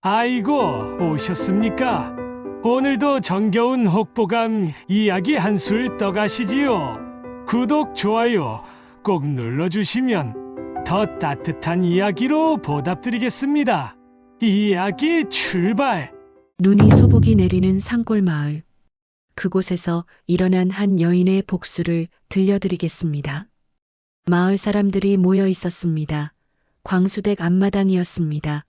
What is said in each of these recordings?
아이고, 오셨습니까? 오늘도 정겨운 혹보감 이야기 한술 떠가시지요. 구독, 좋아요 꼭 눌러주시면 더 따뜻한 이야기로 보답드리겠습니다. 이야기 출발! 눈이 소복이 내리는 산골 마을. 그곳에서 일어난 한 여인의 복수를 들려드리겠습니다. 마을 사람들이 모여 있었습니다. 광수댁 앞마당이었습니다.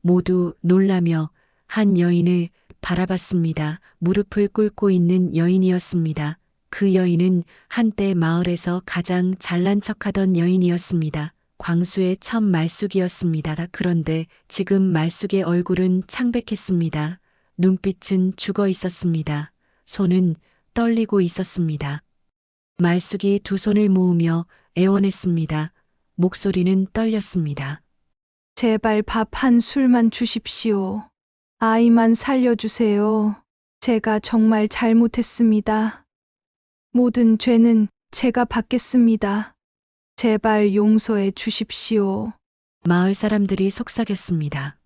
모두 놀라며 한 여인을 바라봤습니다. 무릎을 꿇고 있는 여인이었습니다. 그 여인은 한때 마을에서 가장 잘난 척하던 여인이었습니다. 광수의 첫 말숙이었습니다. 그런데 지금 말숙의 얼굴은 창백했습니다. 눈빛은 죽어 있었습니다. 손은 떨리고 있었습니다. 말숙이 두 손을 모으며 애원했습니다. 목소리는 떨렸습니다. 제발 밥 한 술만 주십시오. 아이만 살려주세요. 제가 정말 잘못했습니다. 모든 죄는 제가 받겠습니다. 제발 용서해 주십시오. 마을 사람들이 속삭였습니다.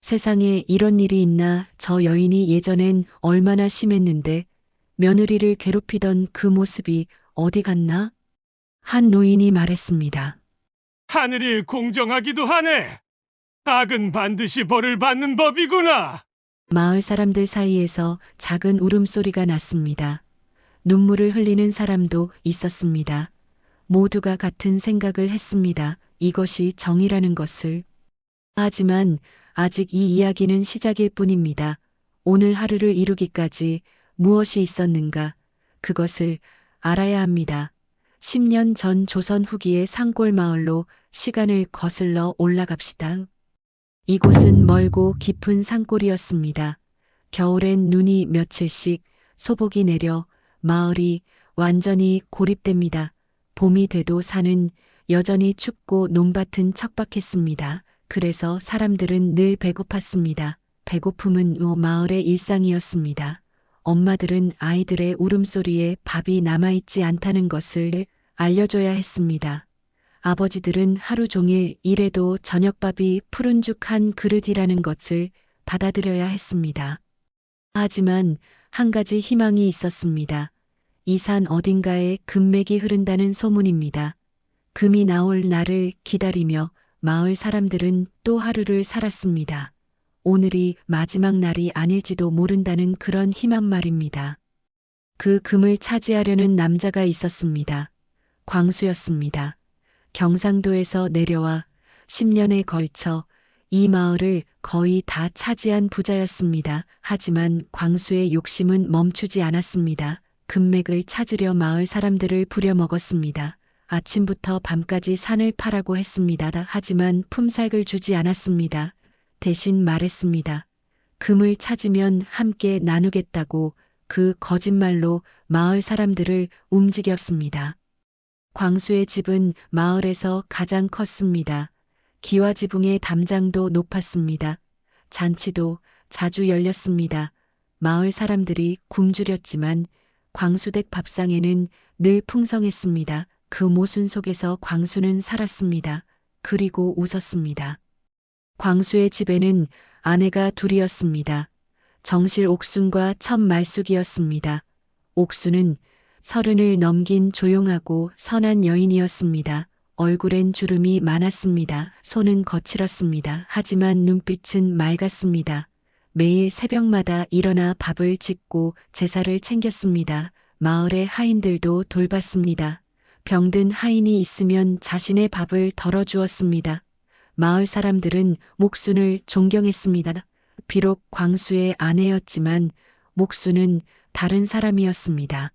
세상에 이런 일이 있나 저 여인이 예전엔 얼마나 심했는데 며느리를 괴롭히던 그 모습이 어디 갔나? 한 노인이 말했습니다. 하늘이 공정하기도 하네. 악은 반드시 벌을 받는 법이구나. 마을 사람들 사이에서 작은 울음소리가 났습니다. 눈물을 흘리는 사람도 있었습니다. 모두가 같은 생각을 했습니다. 이것이 정이라는 것을. 하지만 아직 이 이야기는 시작일 뿐입니다. 오늘 하루를 이루기까지 무엇이 있었는가? 그것을 알아야 합니다. 10년 전 조선 후기의 산골 마을로 시간을 거슬러 올라갑시다. 이곳은 멀고 깊은 산골이었습니다. 겨울엔 눈이 며칠씩 소복이 내려 마을이 완전히 고립됩니다. 봄이 돼도 산은 여전히 춥고 논밭은 척박했습니다. 그래서 사람들은 늘 배고팠습니다. 배고픔은 요 마을의 일상이었습니다. 엄마들은 아이들의 울음소리에 밥이 남아있지 않다는 것을 알려줘야 했습니다. 아버지들은 하루 종일 일해도 저녁밥이 푸른 죽 한 그릇이라는 것을 받아들여야 했습니다. 하지만 한 가지 희망이 있었습니다. 이 산 어딘가에 금맥이 흐른다는 소문입니다. 금이 나올 날을 기다리며 마을 사람들은 또 하루를 살았습니다. 오늘이 마지막 날이 아닐지도 모른다는 그런 희망 말입니다. 그 금을 차지하려는 남자가 있었습니다. 광수였습니다. 경상도에서 내려와 10년에 걸쳐 이 마을을 거의 다 차지한 부자였습니다. 하지만 광수의 욕심은 멈추지 않았습니다. 금맥을 찾으려 마을 사람들을 부려먹었습니다. 아침부터 밤까지 산을 파라고 했습니다. 하지만 품삯을 주지 않았습니다. 대신 말했습니다. 금을 찾으면 함께 나누겠다고 그 거짓말로 마을 사람들을 움직였습니다. 광수의 집은 마을에서 가장 컸습니다. 기와 지붕의 담장도 높았습니다. 잔치도 자주 열렸습니다. 마을 사람들이 굶주렸지만 광수댁 밥상에는 늘 풍성했습니다. 그 모순 속에서 광수는 살았습니다. 그리고 웃었습니다. 광수의 집에는 아내가 둘이었습니다. 정실 옥순과 첫 말숙이었습니다. 옥순은 서른을 넘긴 조용하고 선한 여인이었습니다. 얼굴엔 주름이 많았습니다. 손은 거칠었습니다. 하지만 눈빛은 맑았습니다. 매일 새벽마다 일어나 밥을 짓고 제사를 챙겼습니다. 마을의 하인들도 돌봤습니다. 병든 하인이 있으면 자신의 밥을 덜어주었습니다. 마을 사람들은 목순을 존경했습니다. 비록 광수의 아내였지만 목순은 다른 사람이었습니다.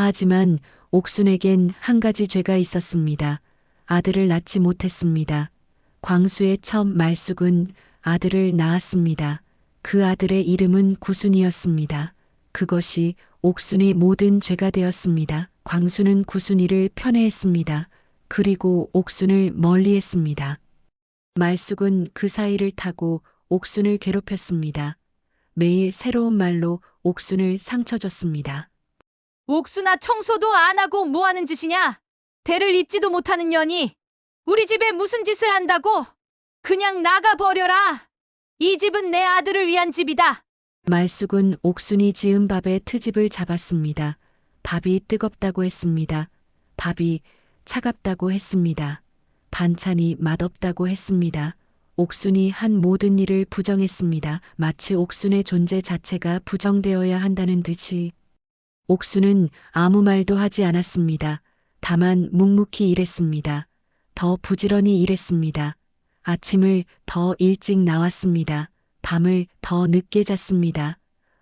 하지만 옥순에겐 한 가지 죄가 있었습니다. 아들을 낳지 못했습니다. 광수의 첫 말숙은 아들을 낳았습니다. 그 아들의 이름은 구순이었습니다. 그것이 옥순의 모든 죄가 되었습니다. 광수는 구순이를 편애했습니다. 그리고 옥순을 멀리했습니다. 말숙은 그 사이를 타고 옥순을 괴롭혔습니다. 매일 새로운 말로 옥순을 상처 줬습니다. 옥수나 청소도 안 하고 뭐 하는 짓이냐? 대를 잇지도 못하는 년이 우리 집에 무슨 짓을 한다고? 그냥 나가 버려라. 이 집은 내 아들을 위한 집이다. 말숙은 옥순이 지은 밥에 트집을 잡았습니다. 밥이 뜨겁다고 했습니다. 밥이 차갑다고 했습니다. 반찬이 맛없다고 했습니다. 옥순이 한 모든 일을 부정했습니다. 마치 옥순의 존재 자체가 부정되어야 한다는 듯이. 옥순은 아무 말도 하지 않았습니다. 다만 묵묵히 일했습니다. 더 부지런히 일했습니다. 아침을 더 일찍 나왔습니다. 밤을 더 늦게 잤습니다.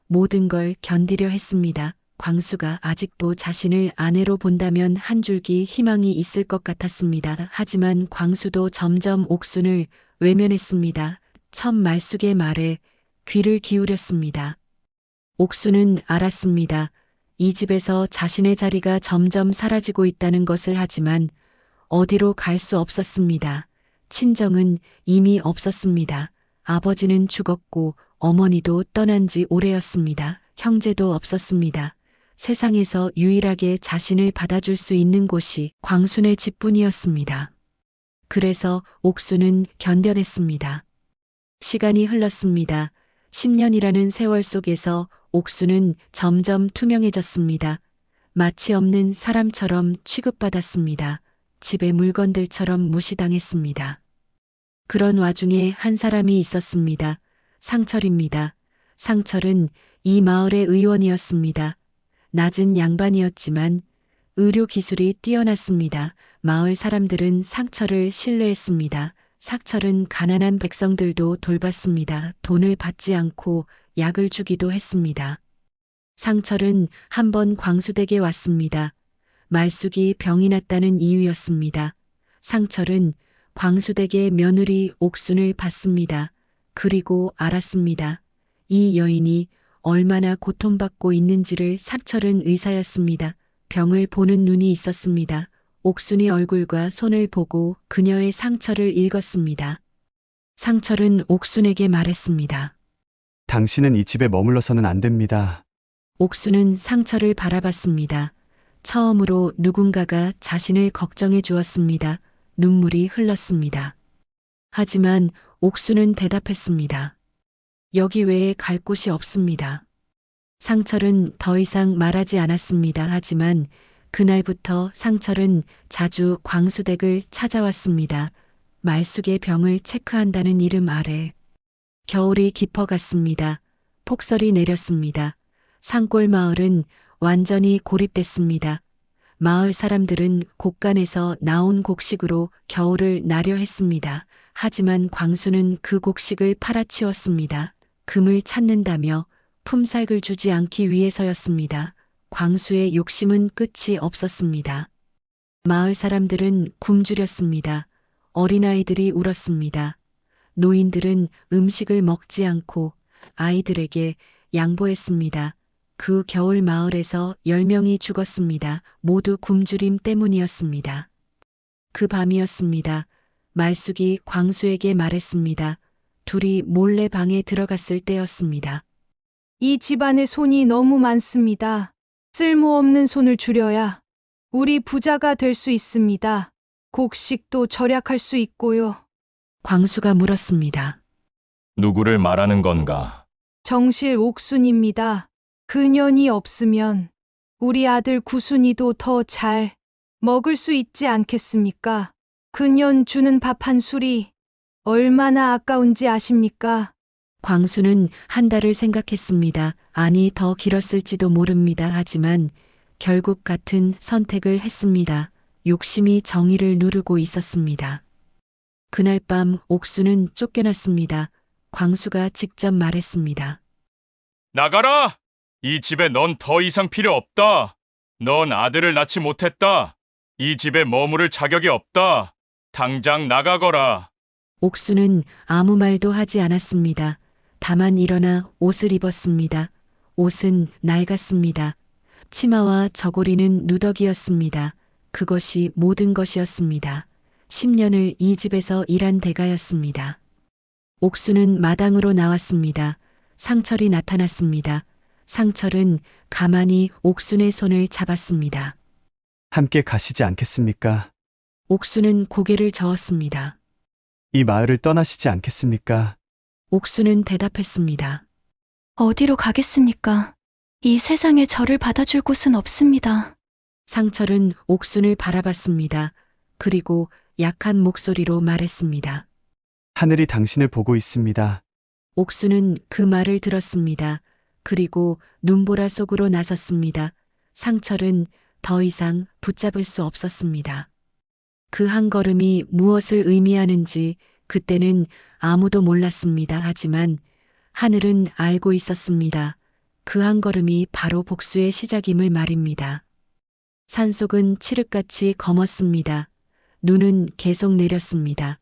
모든 걸 견디려 했습니다. 광수가 아직도 자신을 아내로 본다면 한 줄기 희망이 있을 것 같았습니다. 하지만 광수도 점점 옥순을 외면했습니다. 첫 말숙의 말에 귀를 기울였습니다. 옥순은 알았습니다. 이 집에서 자신의 자리가 점점 사라지고 있다는 것을 하지만 어디로 갈 수 없었습니다. 친정은 이미 없었습니다. 아버지는 죽었고 어머니도 떠난 지 오래였습니다. 형제도 없었습니다. 세상에서 유일하게 자신을 받아줄 수 있는 곳이 광순의 집뿐이었습니다. 그래서 옥수는 견뎌냈습니다. 시간이 흘렀습니다. 10년이라는 세월 속에서 옥수는 점점 투명해졌습니다. 마치 없는 사람처럼 취급받았습니다. 집의 물건들처럼 무시당했습니다. 그런 와중에 한 사람이 있었습니다. 상철입니다. 상철은 이 마을의 의원이었습니다. 낮은 양반이었지만 의료 기술이 뛰어났습니다. 마을 사람들은 상철을 신뢰했습니다. 상철은 가난한 백성들도 돌봤습니다. 돈을 받지 않고 약을 주기도 했습니다. 상철은 한 번 광수댁에 왔습니다. 말숙이 병이 났다는 이유였습니다. 상철은 광수댁의 며느리 옥순을 봤습니다. 그리고 알았습니다. 이 여인이 얼마나 고통받고 있는지를 상철은 의사였습니다. 병을 보는 눈이 있었습니다. 옥순이 얼굴과 손을 보고 그녀의 상처를 읽었습니다. 상철은 옥순에게 말했습니다. 당신은 이 집에 머물러서는 안 됩니다. 옥수는 상처를 바라봤습니다. 처음으로 누군가가 자신을 걱정해 주었습니다. 눈물이 흘렀습니다. 하지만 옥수는 대답했습니다. 여기 외에 갈 곳이 없습니다. 상철은 더 이상 말하지 않았습니다. 하지만 그날부터 상철은 자주 광수댁을 찾아왔습니다. 말숙의 병을 체크한다는 이름 아래. 겨울이 깊어갔습니다. 폭설이 내렸습니다. 산골 마을은 완전히 고립됐습니다. 마을 사람들은 곡간에서 나온 곡식으로 겨울을 나려 했습니다. 하지만 광수는 그 곡식을 팔아치웠습니다. 금을 찾는다며 품삯을 주지 않기 위해서였습니다. 광수의 욕심은 끝이 없었습니다. 마을 사람들은 굶주렸습니다. 어린아이들이 울었습니다. 노인들은 음식을 먹지 않고 아이들에게 양보했습니다. 그 겨울 마을에서 10명이 죽었습니다. 모두 굶주림 때문이었습니다. 그 밤이었습니다. 말숙이 광수에게 말했습니다. 둘이 몰래 방에 들어갔을 때였습니다. 이 집안에 손이 너무 많습니다. 쓸모없는 손을 줄여야 우리 부자가 될 수 있습니다. 곡식도 절약할 수 있고요. 광수가 물었습니다. 누구를 말하는 건가? 정실 옥순입니다. 그년이 없으면 우리 아들 구순이도 더 잘 먹을 수 있지 않겠습니까? 그년 주는 밥 한 술이 얼마나 아까운지 아십니까? 광수는 한 달을 생각했습니다. 아니, 더 길었을지도 모릅니다. 하지만 결국 같은 선택을 했습니다. 욕심이 정의를 누르고 있었습니다. 그날 밤 옥수는 쫓겨났습니다. 광수가 직접 말했습니다. 나가라! 이 집에 넌 더 이상 필요 없다. 넌 아들을 낳지 못했다. 이 집에 머무를 자격이 없다. 당장 나가거라. 옥수는 아무 말도 하지 않았습니다. 다만 일어나 옷을 입었습니다. 옷은 낡았습니다. 치마와 저고리는 누더기였습니다. 그것이 모든 것이었습니다. 10년을 이 집에서 일한 대가였습니다. 옥수는 마당으로 나왔습니다. 상철이 나타났습니다. 상철은 가만히 옥순의 손을 잡았습니다. 함께 가시지 않겠습니까? 옥수는 고개를 저었습니다. 이 마을을 떠나시지 않겠습니까? 옥수는 대답했습니다. 어디로 가겠습니까? 이 세상에 저를 받아줄 곳은 없습니다. 상철은 옥순을 바라봤습니다. 그리고 약한 목소리로 말했습니다. 하늘이 당신을 보고 있습니다. 옥수는 그 말을 들었습니다. 그리고 눈보라 속으로 나섰습니다. 상철은 더 이상 붙잡을 수 없었습니다. 그 한 걸음이 무엇을 의미하는지 그때는 아무도 몰랐습니다. 하지만 하늘은 알고 있었습니다. 그 한 걸음이 바로 복수의 시작임을 말입니다. 산속은 칠흑같이 검었습니다. 눈은 계속 내렸습니다.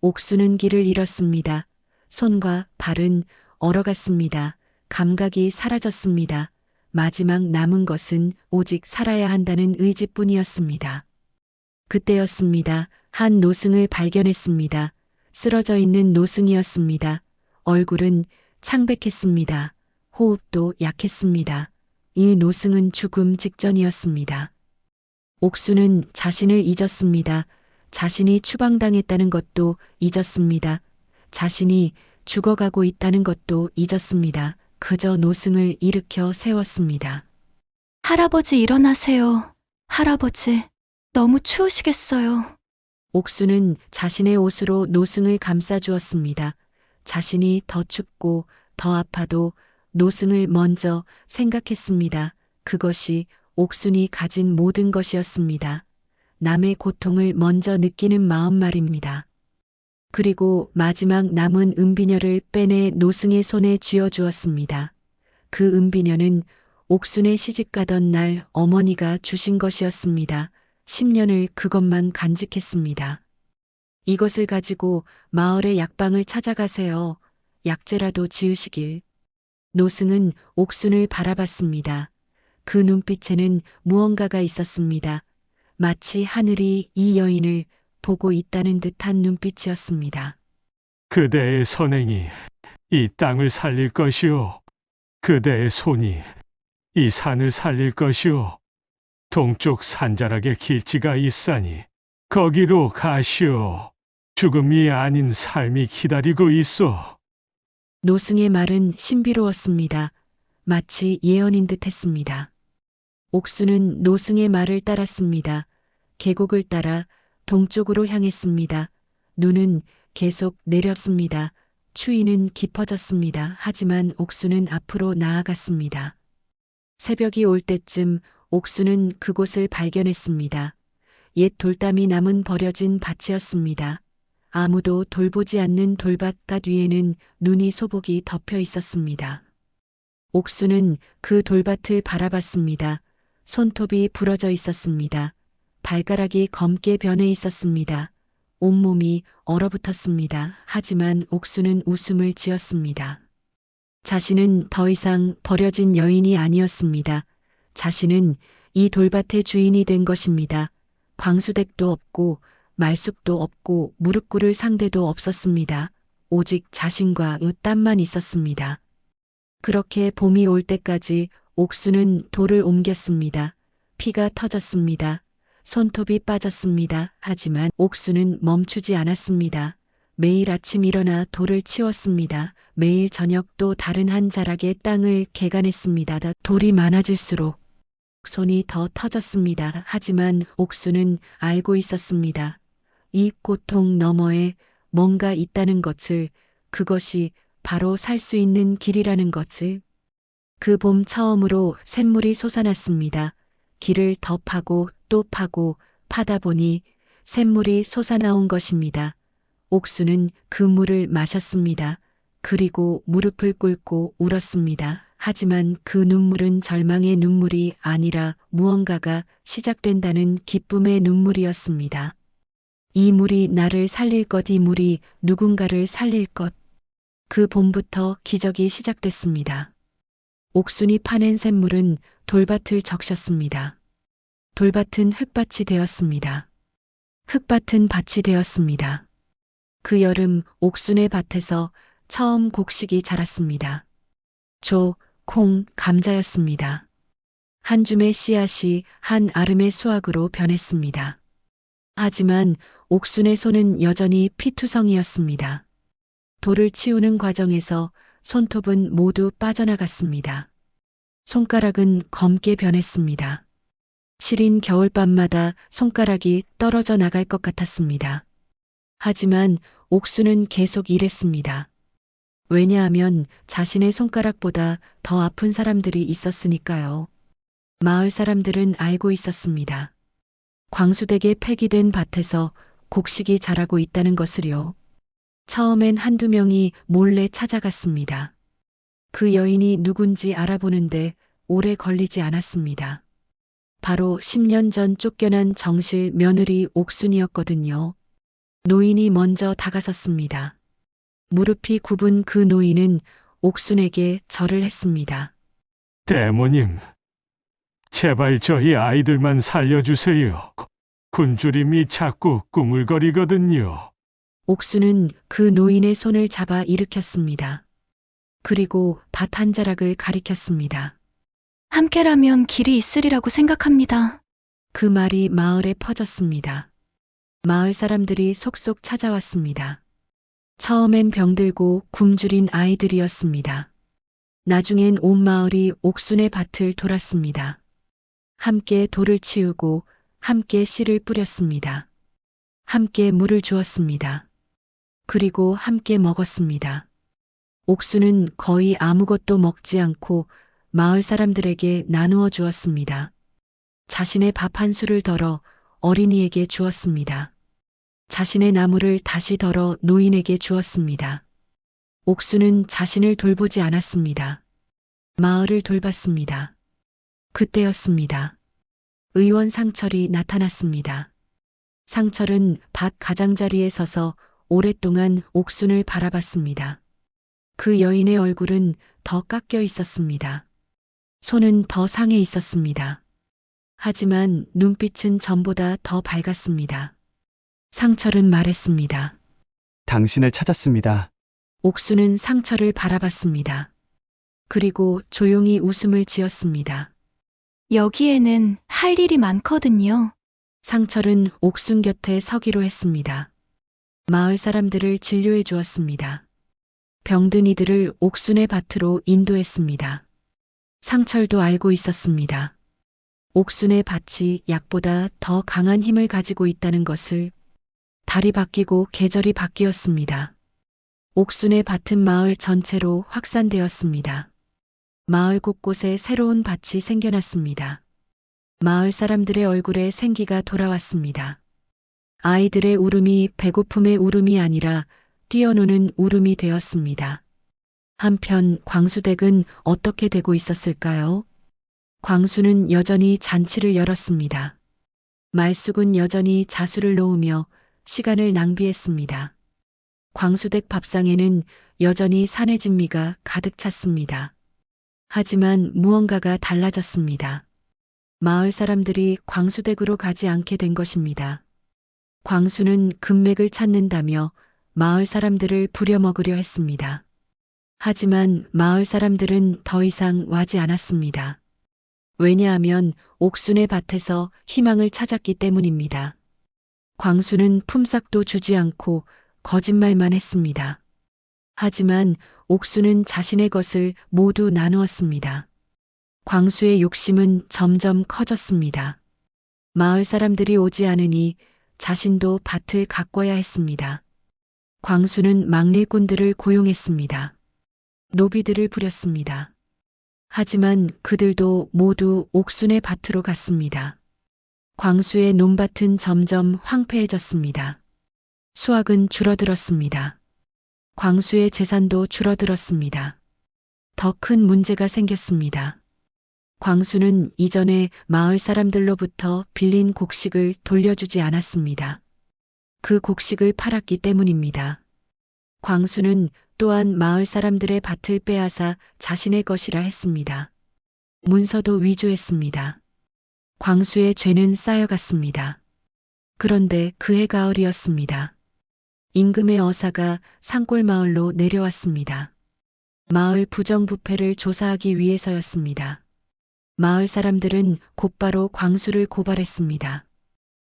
옥수는 길을 잃었습니다. 손과 발은 얼어갔습니다. 감각이 사라졌습니다. 마지막 남은 것은 오직 살아야 한다는 의지뿐이었습니다. 그때였습니다. 한 노승을 발견했습니다. 쓰러져 있는 노승이었습니다. 얼굴은 창백했습니다. 호흡도 약했습니다. 이 노승은 죽음 직전이었습니다. 옥수는 자신을 잊었습니다. 자신이 추방당했다는 것도 잊었습니다. 자신이 죽어가고 있다는 것도 잊었습니다. 그저 노승을 일으켜 세웠습니다. 할아버지 일어나세요. 할아버지, 너무 추우시겠어요. 옥수는 자신의 옷으로 노승을 감싸주었습니다. 자신이 더 춥고 더 아파도 노승을 먼저 생각했습니다. 그것이 옥순이 가진 모든 것이었습니다. 남의 고통을 먼저 느끼는 마음 말입니다. 그리고 마지막 남은 은비녀를 빼내 노승의 손에 쥐어주었습니다. 그 은비녀는 옥순에 시집가던 날 어머니가 주신 것이었습니다. 10년을 그것만 간직했습니다. 이것을 가지고 마을의 약방을 찾아가세요. 약재라도 지으시길. 노승은 옥순을 바라봤습니다. 그 눈빛에는 무언가가 있었습니다. 마치 하늘이 이 여인을 보고 있다는 듯한 눈빛이었습니다. 그대의 선행이 이 땅을 살릴 것이오. 그대의 손이 이 산을 살릴 것이오. 동쪽 산자락에 길지가 있사니 거기로 가시오. 죽음이 아닌 삶이 기다리고 있어. 노승의 말은 신비로웠습니다. 마치 예언인 듯 했습니다. 옥수는 노승의 말을 따랐습니다. 계곡을 따라 동쪽으로 향했습니다. 눈은 계속 내렸습니다. 추위는 깊어졌습니다. 하지만 옥수는 앞으로 나아갔습니다. 새벽이 올 때쯤 옥수는 그곳을 발견했습니다. 옛 돌담이 남은 버려진 밭이었습니다. 아무도 돌보지 않는 돌밭갓 위에는 눈이 소복이 덮여 있었습니다. 옥수는 그 돌밭을 바라봤습니다. 손톱이 부러져 있었습니다. 발가락이 검게 변해 있었습니다. 온몸이 얼어붙었습니다. 하지만 옥수는 웃음을 지었습니다. 자신은 더 이상 버려진 여인이 아니었습니다. 자신은 이 돌밭의 주인이 된 것입니다. 광수댁도 없고 말숙도 없고 무릎 꿇을 상대도 없었습니다. 오직 자신과 땀만 있었습니다. 그렇게 봄이 올 때까지 옥수는 돌을 옮겼습니다. 피가 터졌습니다. 손톱이 빠졌습니다. 하지만 옥수는 멈추지 않았습니다. 매일 아침 일어나 돌을 치웠습니다. 매일 저녁 또 다른 한 자락의 땅을 개간했습니다. 돌이 많아질수록 손이 더 터졌습니다. 하지만 옥수는 알고 있었습니다. 이 고통 너머에 뭔가 있다는 것을, 그것이 바로 살 수 있는 길이라는 것을. 그 봄 처음으로 샘물이 솟아났습니다. 길을 더 파고 또 파고 파다 보니 샘물이 솟아나온 것입니다. 옥수는 그 물을 마셨습니다. 그리고 무릎을 꿇고 울었습니다. 하지만 그 눈물은 절망의 눈물이 아니라 무언가가 시작된다는 기쁨의 눈물이었습니다. 이 물이 나를 살릴 것, 이 물이 누군가를 살릴 것. 그 봄부터 기적이 시작됐습니다. 옥순이 파낸 샘물은 돌밭을 적셨습니다. 돌밭은 흙밭이 되었습니다. 흙밭은 밭이 되었습니다. 그 여름 옥순의 밭에서 처음 곡식이 자랐습니다. 조, 콩, 감자였습니다. 한 줌의 씨앗이 한 아름의 수확으로 변했습니다. 하지만 옥순의 손은 여전히 피투성이었습니다. 돌을 치우는 과정에서 손톱은 모두 빠져나갔습니다. 손가락은 검게 변했습니다. 시린 겨울밤마다 손가락이 떨어져 나갈 것 같았습니다. 하지만 옥수는 계속 일했습니다. 왜냐하면 자신의 손가락보다 더 아픈 사람들이 있었으니까요. 마을 사람들은 알고 있었습니다. 광수댁에 폐기된 밭에서 곡식이 자라고 있다는 것을요. 처음엔 한두 명이 몰래 찾아갔습니다. 그 여인이 누군지 알아보는데 오래 걸리지 않았습니다. 바로 10년 전 쫓겨난 정실 며느리 옥순이었거든요. 노인이 먼저 다가섰습니다. 무릎이 굽은 그 노인은 옥순에게 절을 했습니다. 대모님, 제발 저희 아이들만 살려주세요. 굶주림이 자꾸 꾸물거리거든요. 옥수는 그 노인의 손을 잡아 일으켰습니다. 그리고 밭 한 자락을 가리켰습니다. 함께라면 길이 있으리라고 생각합니다. 그 말이 마을에 퍼졌습니다. 마을 사람들이 속속 찾아왔습니다. 처음엔 병들고 굶주린 아이들이었습니다. 나중엔 온 마을이 옥순의 밭을 돌았습니다. 함께 돌을 치우고 함께 씨를 뿌렸습니다. 함께 물을 주었습니다. 그리고 함께 먹었습니다. 옥수는 거의 아무것도 먹지 않고 마을 사람들에게 나누어 주었습니다. 자신의 밥한 술을 덜어 어린이에게 주었습니다. 자신의 나무를 다시 덜어 노인에게 주었습니다. 옥수는 자신을 돌보지 않았습니다. 마을을 돌봤습니다. 그때였습니다. 의원 상철이 나타났습니다. 상철은 밭 가장자리에 서서 오랫동안 옥순을 바라봤습니다. 그 여인의 얼굴은 더 깎여 있었습니다. 손은 더 상해 있었습니다. 하지만 눈빛은 전보다 더 밝았습니다. 상철은 말했습니다. 당신을 찾았습니다. 옥수는 상철을 바라봤습니다. 그리고 조용히 웃음을 지었습니다. 여기에는 할 일이 많거든요. 상철은 옥순 곁에 서기로 했습니다. 마을 사람들을 진료해 주었습니다. 병든 이들을 옥순의 밭으로 인도했습니다. 상철도 알고 있었습니다. 옥순의 밭이 약보다 더 강한 힘을 가지고 있다는 것을 달이 바뀌고 계절이 바뀌었습니다. 옥순의 밭은 마을 전체로 확산되었습니다. 마을 곳곳에 새로운 밭이 생겨났습니다. 마을 사람들의 얼굴에 생기가 돌아왔습니다. 아이들의 울음이 배고픔의 울음이 아니라 뛰어노는 울음이 되었습니다. 한편 광수댁은 어떻게 되고 있었을까요? 광수는 여전히 잔치를 열었습니다. 말숙은 여전히 자수를 놓으며 시간을 낭비했습니다. 광수댁 밥상에는 여전히 산의 진미가 가득 찼습니다. 하지만 무언가가 달라졌습니다. 마을 사람들이 광수댁으로 가지 않게 된 것입니다. 광수는 금맥을 찾는다며 마을 사람들을 부려먹으려 했습니다. 하지만 마을 사람들은 더 이상 와지 않았습니다. 왜냐하면 옥순의 밭에서 희망을 찾았기 때문입니다. 광수는 품삯도 주지 않고 거짓말만 했습니다. 하지만 옥수는 자신의 것을 모두 나누었습니다. 광수의 욕심은 점점 커졌습니다. 마을 사람들이 오지 않으니 자신도 밭을 가꿔야 했습니다. 광수는 막내꾼들을 고용했습니다. 노비들을 부렸습니다. 하지만 그들도 모두 옥순의 밭으로 갔습니다. 광수의 논밭은 점점 황폐해졌습니다. 수확은 줄어들었습니다. 광수의 재산도 줄어들었습니다. 더 큰 문제가 생겼습니다. 광수는 이전에 마을 사람들로부터 빌린 곡식을 돌려주지 않았습니다. 그 곡식을 팔았기 때문입니다. 광수는 또한 마을 사람들의 밭을 빼앗아 자신의 것이라 했습니다. 문서도 위조했습니다. 광수의 죄는 쌓여갔습니다. 그런데 그해 가을이었습니다. 임금의 어사가 산골 마을로 내려왔습니다. 마을 부정부패를 조사하기 위해서였습니다. 마을 사람들은 곧바로 광수를 고발했습니다.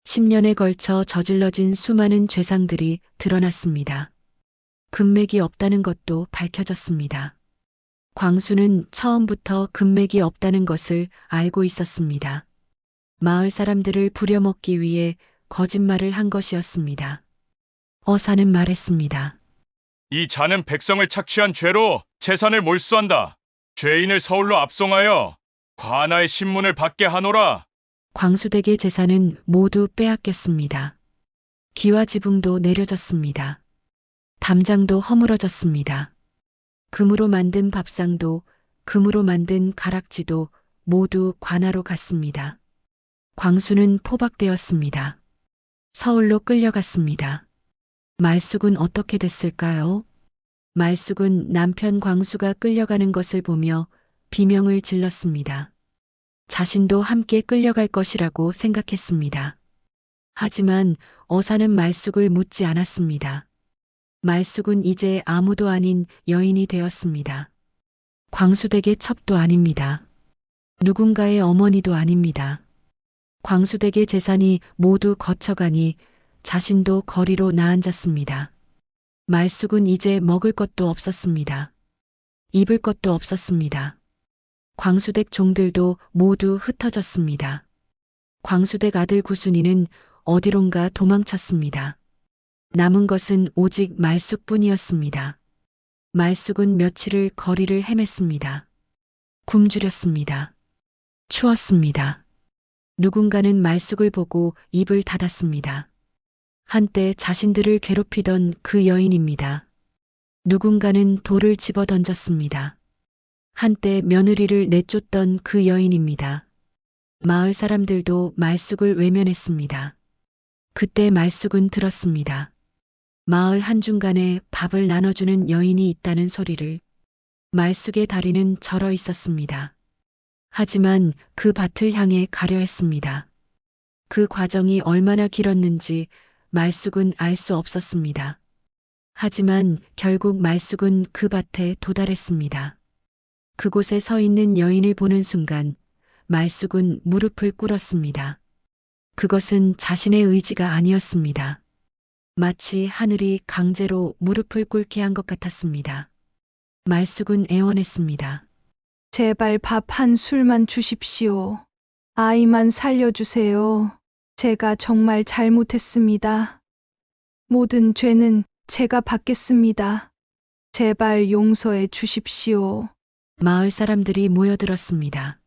10년에 걸쳐 저질러진 수많은 죄상들이 드러났습니다. 금맥이 없다는 것도 밝혀졌습니다. 광수는 처음부터 금맥이 없다는 것을 알고 있었습니다. 마을 사람들을 부려먹기 위해 거짓말을 한 것이었습니다. 어사는 말했습니다. 이 자는 백성을 착취한 죄로 재산을 몰수한다. 죄인을 서울로 압송하여 관아의 신문을 받게 하노라. 광수댁의 재산은 모두 빼앗겼습니다. 기와 지붕도 내려졌습니다. 담장도 허물어졌습니다. 금으로 만든 밥상도 금으로 만든 가락지도 모두 관아로 갔습니다. 광수는 포박되었습니다. 서울로 끌려갔습니다. 말숙은 어떻게 됐을까요? 말숙은 남편 광수가 끌려가는 것을 보며 비명을 질렀습니다. 자신도 함께 끌려갈 것이라고 생각했습니다. 하지만 어사는 말숙을 묻지 않았습니다. 말숙은 이제 아무도 아닌 여인이 되었습니다. 광수댁의 첩도 아닙니다. 누군가의 어머니도 아닙니다. 광수댁의 재산이 모두 거쳐가니 자신도 거리로 나앉았습니다. 말숙은 이제 먹을 것도 없었습니다. 입을 것도 없었습니다. 광수댁 종들도 모두 흩어졌습니다. 광수댁 아들 구순이는 어디론가 도망쳤습니다. 남은 것은 오직 말숙뿐이었습니다. 말숙은 며칠을 거리를 헤맸습니다. 굶주렸습니다. 추웠습니다. 누군가는 말숙을 보고 입을 닫았습니다. 한때 자신들을 괴롭히던 그 여인입니다. 누군가는 돌을 집어 던졌습니다. 한때 며느리를 내쫓던 그 여인입니다. 마을 사람들도 말숙을 외면했습니다. 그때 말숙은 들었습니다. 마을 한중간에 밥을 나눠주는 여인이 있다는 소리를 말숙의 다리는 절어 있었습니다. 하지만 그 밭을 향해 가려 했습니다. 그 과정이 얼마나 길었는지 말숙은 알 수 없었습니다. 하지만 결국 말숙은 그 밭에 도달했습니다. 그곳에 서 있는 여인을 보는 순간 말숙은 무릎을 꿇었습니다. 그것은 자신의 의지가 아니었습니다. 마치 하늘이 강제로 무릎을 꿇게 한 것 같았습니다. 말숙은 애원했습니다. 제발 밥 한 술만 주십시오. 아이만 살려주세요. 제가 정말 잘못했습니다. 모든 죄는 제가 받겠습니다. 제발 용서해 주십시오. 마을 사람들이 모여들었습니다.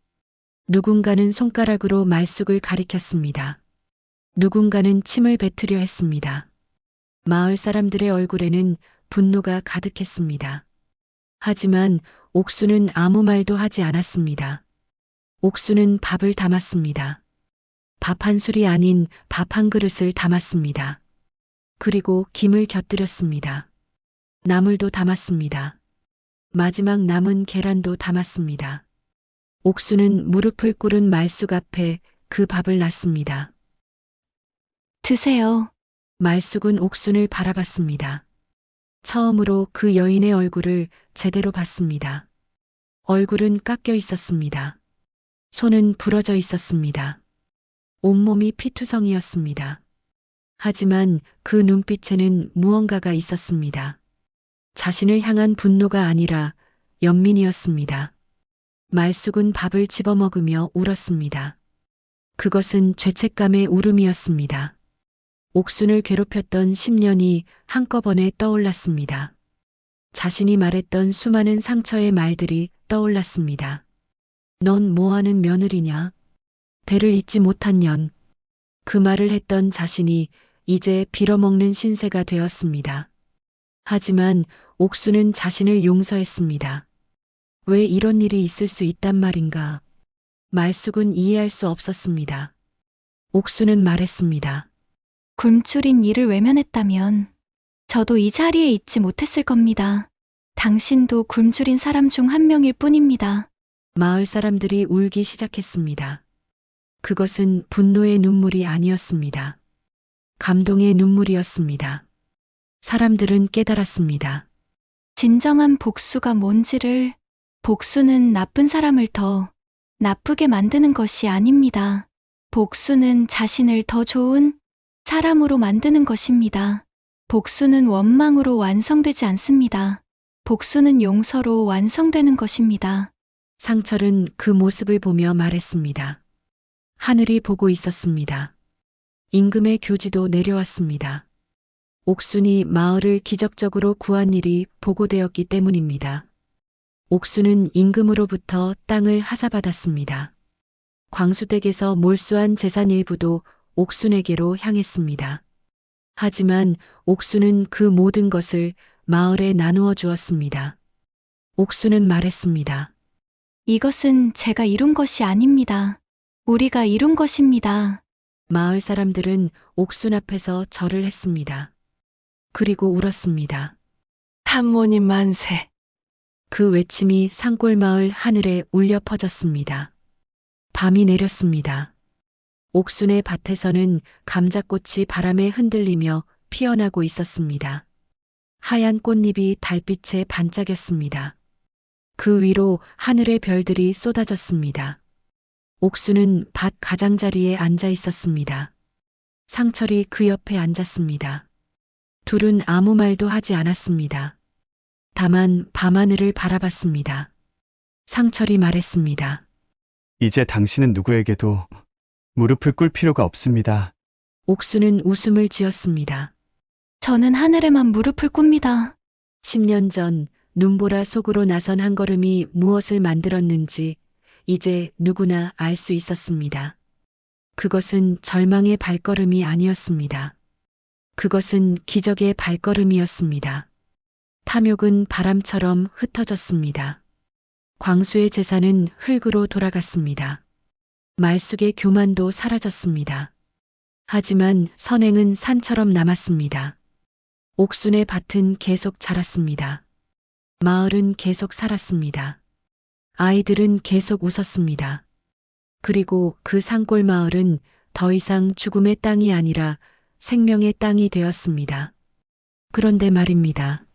누군가는 손가락으로 말숙을 가리켰습니다. 누군가는 침을 뱉으려 했습니다. 마을 사람들의 얼굴에는 분노가 가득했습니다. 하지만 옥수는 아무 말도 하지 않았습니다. 옥수는 밥을 담았습니다. 밥 한 술이 아닌 밥 한 그릇을 담았습니다. 그리고 김을 곁들였습니다. 나물도 담았습니다. 마지막 남은 계란도 담았습니다. 옥수는 무릎을 꿇은 말숙 앞에 그 밥을 놨습니다. 드세요. 말숙은 옥순을 바라봤습니다. 처음으로 그 여인의 얼굴을 제대로 봤습니다. 얼굴은 깎여 있었습니다. 손은 부러져 있었습니다. 온몸이 피투성이었습니다. 하지만 그 눈빛에는 무언가가 있었습니다. 자신을 향한 분노가 아니라 연민이었습니다. 말숙은 밥을 집어먹으며 울었습니다. 그것은 죄책감의 울음이었습니다. 옥순을 괴롭혔던 10년이 한꺼번에 떠올랐습니다. 자신이 말했던 수많은 상처의 말들이 떠올랐습니다. 넌 뭐하는 며느리냐? 대를 잊지 못한 년. 그 말을 했던 자신이 이제 빌어먹는 신세가 되었습니다. 하지만 옥수는 자신을 용서했습니다. 왜 이런 일이 있을 수 있단 말인가? 말숙은 이해할 수 없었습니다. 옥수는 말했습니다. 굶주린 이를 외면했다면 저도 이 자리에 있지 못했을 겁니다. 당신도 굶주린 사람 중 한 명일 뿐입니다. 마을 사람들이 울기 시작했습니다. 그것은 분노의 눈물이 아니었습니다. 감동의 눈물이었습니다. 사람들은 깨달았습니다. 진정한 복수가 뭔지를 복수는 나쁜 사람을 더 나쁘게 만드는 것이 아닙니다. 복수는 자신을 더 좋은 사람으로 만드는 것입니다. 복수는 원망으로 완성되지 않습니다. 복수는 용서로 완성되는 것입니다. 상철은 그 모습을 보며 말했습니다. 하늘이 보고 있었습니다. 임금의 교지도 내려왔습니다. 옥순이 마을을 기적적으로 구한 일이 보고되었기 때문입니다. 옥순은 임금으로부터 땅을 하사받았습니다. 광수댁에서 몰수한 재산 일부도 옥순에게로 향했습니다. 하지만 옥순은 그 모든 것을 마을에 나누어 주었습니다. 옥순은 말했습니다. 이것은 제가 이룬 것이 아닙니다. 우리가 이룬 것입니다. 마을 사람들은 옥순 앞에서 절을 했습니다. 그리고 울었습니다. 산모님 만세. 그 외침이 산골마을 하늘에 울려 퍼졌습니다. 밤이 내렸습니다. 옥순의 밭에서는 감자꽃이 바람에 흔들리며 피어나고 있었습니다. 하얀 꽃잎이 달빛에 반짝였습니다. 그 위로 하늘의 별들이 쏟아졌습니다. 옥수는 밭 가장자리에 앉아 있었습니다. 상철이 그 옆에 앉았습니다. 둘은 아무 말도 하지 않았습니다. 다만 밤하늘을 바라봤습니다. 상철이 말했습니다. 이제 당신은 누구에게도 무릎을 꿇을 필요가 없습니다. 옥수는 웃음을 지었습니다. 저는 하늘에만 무릎을 꿇습니다. 10년 전 눈보라 속으로 나선 한 걸음이 무엇을 만들었는지 이제 누구나 알 수 있었습니다. 그것은 절망의 발걸음이 아니었습니다. 그것은 기적의 발걸음이었습니다. 탐욕은 바람처럼 흩어졌습니다. 광수의 재산은 흙으로 돌아갔습니다. 말숙의 교만도 사라졌습니다. 하지만 선행은 산처럼 남았습니다. 옥순의 밭은 계속 자랐습니다. 마을은 계속 살았습니다. 아이들은 계속 웃었습니다. 그리고 그 산골 마을은 더 이상 죽음의 땅이 아니라 생명의 땅이 되었습니다. 그런데 말입니다.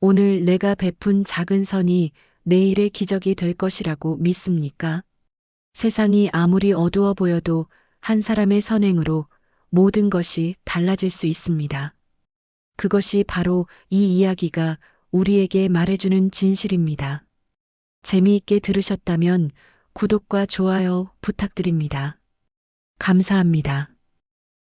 오늘 내가 베푼 작은 선이 내일의 기적이 될 것이라고 믿습니까? 세상이 아무리 어두워 보여도 한 사람의 선행으로 모든 것이 달라질 수 있습니다. 그것이 바로 이 이야기가 우리에게 말해주는 진실입니다. 재미있게 들으셨다면 구독과 좋아요 부탁드립니다. 감사합니다.